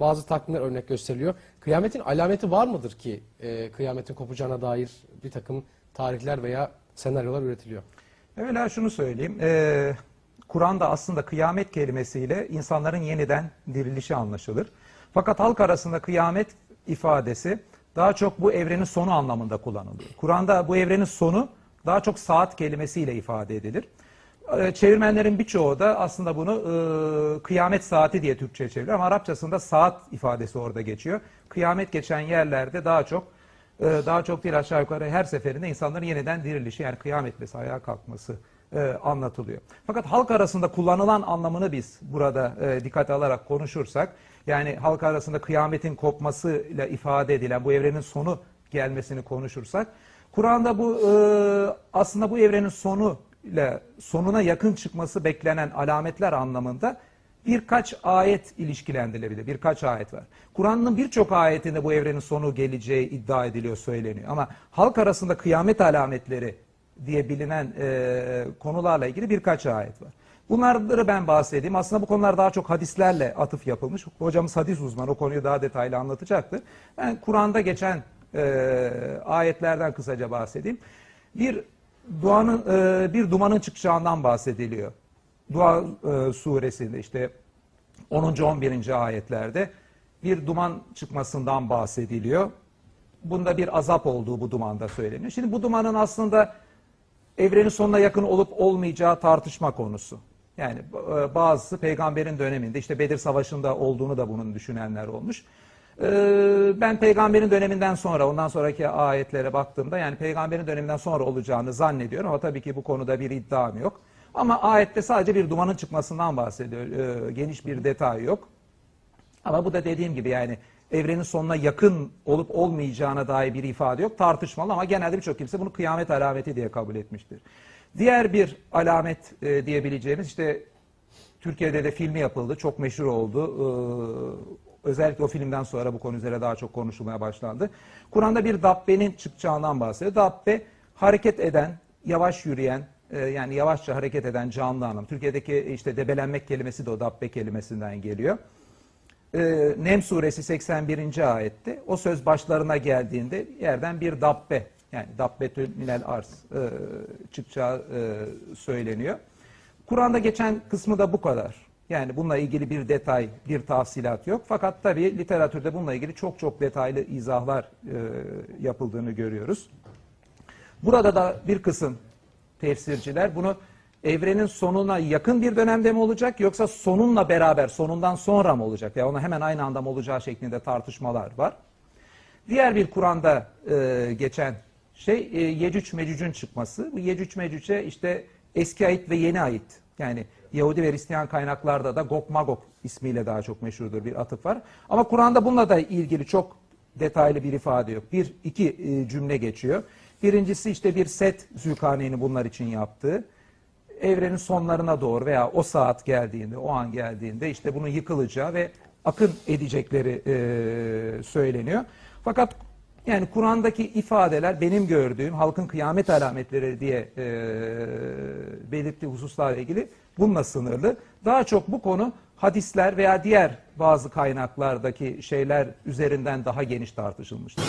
Bazı takvimler örnek gösteriliyor. Kıyametin alameti var mıdır ki e, kıyametin kopacağına dair bir takım tarihler veya senaryolar üretiliyor? Evvela şunu söyleyeyim. Ee, Kur'an'da aslında kıyamet kelimesiyle insanların yeniden dirilişi anlaşılır. Fakat halk arasında kıyamet ifadesi daha çok bu evrenin sonu anlamında kullanılıyor. Kur'an'da bu evrenin sonu daha çok saat kelimesiyle ifade edilir. Ee, Çevirmenlerin birçoğu da aslında bunu e, kıyamet saati diye Türkçe'ye çeviriyor ama Arapçasında saat ifadesi orada geçiyor. Kıyamet geçen yerlerde daha çok e, daha çok değil aşağı yukarı her seferinde insanların yeniden dirilişi yani kıyametlesi ayağa kalkması e, anlatılıyor. Fakat halk arasında kullanılan anlamını biz burada e, dikkate alarak konuşursak yani halk arasında kıyametin kopmasıyla ifade edilen bu evrenin sonu gelmesini konuşursak Kur'an'da bu e, aslında bu evrenin sonu ile sonuna yakın çıkması beklenen alametler anlamında birkaç ayet ilişkilendirilebilir. Birkaç ayet var. Kur'an'ın birçok ayetinde bu evrenin sonu geleceği iddia ediliyor, söyleniyor. Ama halk arasında kıyamet alametleri diye bilinen e, konularla ilgili birkaç ayet var. Bunları ben bahsedeyim. Aslında bu konular daha çok hadislerle atıf yapılmış. Hocamız hadis uzmanı o konuyu daha detaylı anlatacaktır. Ben Kur'an'da geçen e, ayetlerden kısaca bahsedeyim. Bir duanın e, bir dumanın çıkacağından bahsediliyor. Dua e, suresinde işte 10. 11. ayetlerde bir duman çıkmasından bahsediliyor. Bunda bir azap olduğu bu dumanda söyleniyor. Şimdi bu dumanın aslında evrenin sonuna yakın olup olmayacağı tartışma konusu. Yani e, bazısı peygamberin döneminde işte Bedir Savaşı'nda olduğunu da bunun düşünenler olmuş. E, Ben peygamberin döneminden sonra ondan sonraki ayetlere baktığımda yani peygamberin döneminden sonra olacağını zannediyorum ama tabii ki bu konuda bir iddiam yok. Ama ayette sadece bir dumanın çıkmasından bahsediyor. E, Geniş bir detay yok. Ama bu da dediğim gibi yani evrenin sonuna yakın olup olmayacağına dair bir ifade yok. Tartışmalı ama genelde birçok kimse bunu kıyamet alameti diye kabul etmiştir. Diğer bir alamet e, diyebileceğimiz işte Türkiye'de de filmi yapıldı. Çok meşhur oldu. Özellikle o filmden sonra bu konu üzerine daha çok konuşulmaya başlandı. Kur'an'da bir dabbenin çıkacağından bahsediyor. Dabbe hareket eden, yavaş yürüyen, e, yani yavaşça hareket eden canlı anlam. Türkiye'deki işte debelenmek kelimesi de o dabbe kelimesinden geliyor. Ee, Nem suresi 81. ayette o söz başlarına geldiğinde yerden bir dabbe yani dabbetül minel arz e, çıkacağı e, söyleniyor. Kur'an'da geçen kısmı da bu kadar. Yani bununla ilgili bir detay, bir tafsilat yok. Fakat tabii literatürde bununla ilgili çok çok detaylı izahlar e, yapıldığını görüyoruz. Burada da bir kısım tefsirciler bunu evrenin sonuna yakın bir dönemde mi olacak yoksa sonunla beraber, sonundan sonra mı olacak? Ya ona hemen aynı anda mı olacağı şeklinde tartışmalar var. Diğer bir Kur'an'da e, geçen şey e, Yecüc Mecüc'ün çıkması. Bu Yecüc Mecüc'e işte eski ait ve yeni ait. Yani Yahudi ve Hristiyan kaynaklarda da Gog Magog ismiyle daha çok meşhurdur bir atıf var. Ama Kur'an'da bununla da ilgili çok detaylı bir ifade yok. Bir, iki e, cümle geçiyor. Birincisi işte bir set Zülkarneyn'i bunlar için yaptığı. Evrenin sonlarına doğru veya o saat geldiğinde, o an geldiğinde işte bunun yıkılacağı ve akın edecekleri e, söyleniyor. Fakat yani Kur'an'daki ifadeler benim gördüğüm halkın kıyamet alametleri diye e, belirttiği hususlarla ilgili bununla sınırlı. Daha çok bu konu hadisler veya diğer bazı kaynaklardaki şeyler üzerinden daha geniş tartışılmıştır.